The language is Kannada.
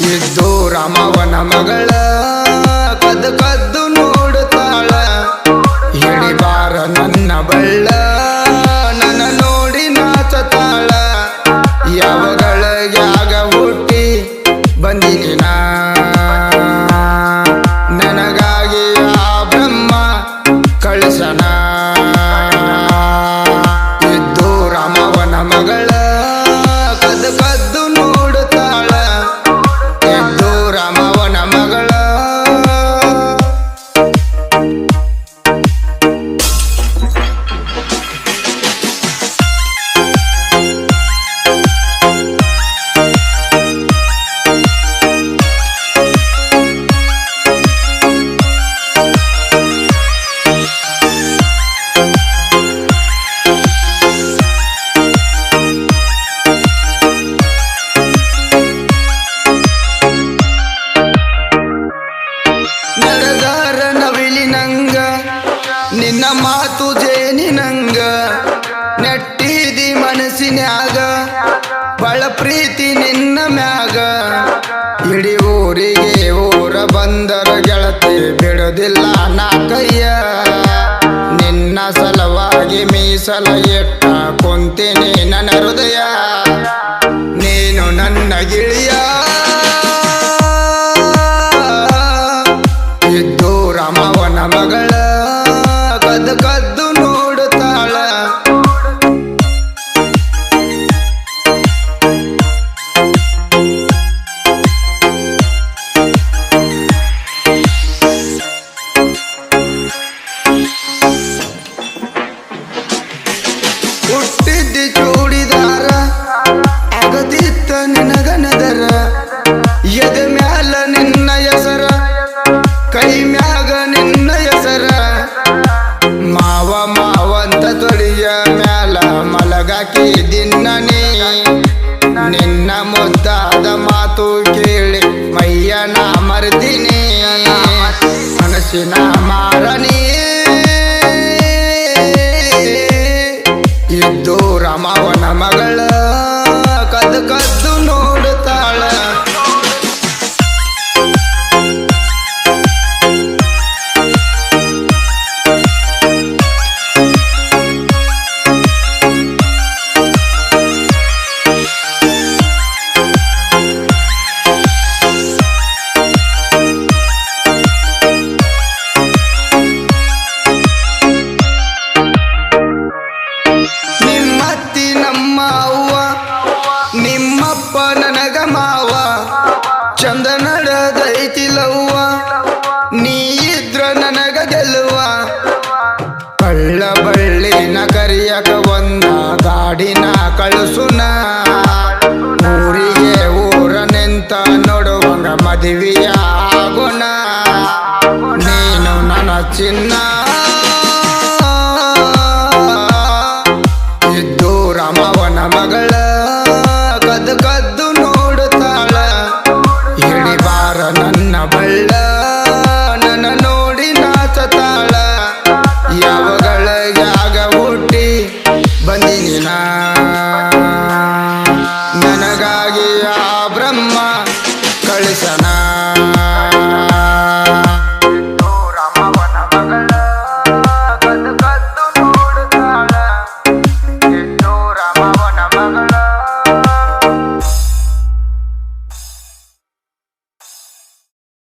ಇದ್ದು ರಾಮವನ ಮಗಳ, ಕದ್ದು ಕದ್ದು ನೋಡುತ್ತಾಳ. ಹಿಡಿಬಾರ ನನ್ನ ಬಳ್ಳ, ನನ್ನ ನೋಡಿ ನಾಚತಾಳ ಯಾವಗಳ ಯಾಗ ಹುಟ್ಟಿ ಬಂದಿನಿ ಮ್ಯಾಗ ಇಡೀ ಊರಿಗೆ ಊರ ಬಂದರ ಗೆಳತಿ ಬಿಡೋದಿಲ್ಲ ನಾ ಕೈಯ ನಿನ್ನ ಸಲವಾಗಿ ಮೀಸಲ ಇಟ್ಟ ಕುಂತೀನಿ ನನ್ನ ಹೃದಯ. ನೀನು ನನ್ನ ಗಿಳಿಯ. ಇದ್ದು ರಾಮವನ ಮಗಳ ಕದ್ದು ಕದ್ದು ಹುಟ್ಟಿದ್ದಿ ಚೂಡಿದಾರ ಆಗದಿತ್ತ ನಿನಗನದರ, ಎದೆ ಮ್ಯಾಲ ನಿನ್ನ ಹೆಸರ, ಕೈ ಮ್ಯಾಗ ನಿನ್ನ ಹೆಸರ. ಮಾವ ಮಾವಂತ ತೊಡಿಯ ಮ್ಯಾಲ ಮಲಗಾಕಿ ದಿನ್ನ ನೀ, ನಿನ್ನ ಮುದ್ದಾದ ಮಾತು ಕೇಳಿ ಮೈಯನ ಮರ್ದಿನಿ. ಮನಸ್ಸಿನ ಮಾರನಿ ರಾಮವನ ಮಗಳ ಕದ್ದು ನಡೆದೈತಿಲವ್ವ ನೀ ಇದ್ರ ನನಗ ಗೆಲ್ಲುವ ಕಳ್ಳ ಬಳ್ಳಿನ ಕರಿಯಕ ಒಂದ, ಗಾಡಿನ ಕಳಿಸುನ. ಊರಿಗೆ ಊರ ನಿಂತ ನೋಡುವಂಗ ಮದುವೆಯ ಆಗುಣ ನೀನು ನನ್ನ ಚಿನ್ನ ಕಳಿಸನಾ